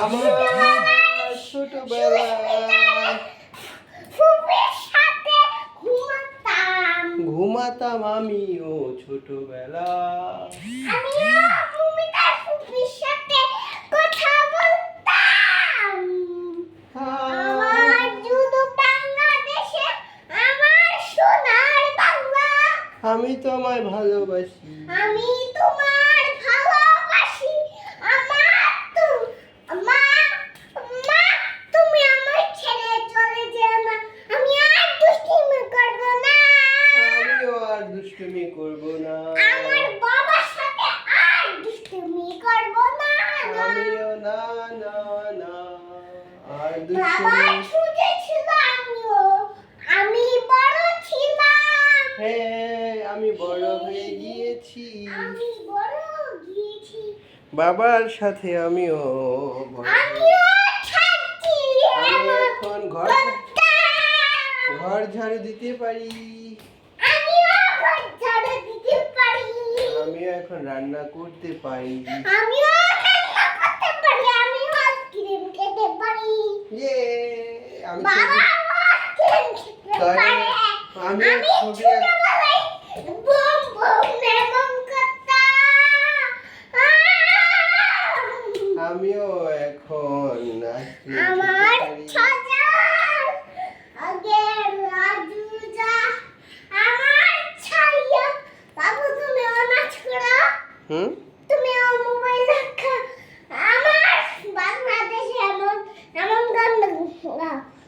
আমার ছোটবেলায় ঘুমাতাম ঘুমাতাম আমিও ছোটবেলা। আমি তোমায় ভালোবাসি। আমি তোমার ভালোবাসি। আমার তো মা মা তুমি আমার ছেড়ে চলে যেও না। আমি আর দুষ্টিমি করব না। আমিও আর দুষ্টুমি করব না। আমার বাবার সাথে আর দুষ্টুমি করব না। আমিও না না না আর বাবা ছুটে ছিল আমিও। আমি বড় ছিলাম। হ্যাঁ আমি বড় হয়ে গিয়েছি। আমি বড় গিয়েছি। বাবার সাথে আমিও আমি এখন ঘর ঘর ঝাড়ু দিতে পারি। আমিও ঘর ঝাড়ু দিতে পারি। আমিও এখন রান্না করতে পারি। ইয়ে আমি আমি ছবি! আমিও এখন আমার আগে আমার ছাইয়া। বাবু তুমি অনাজ হুম?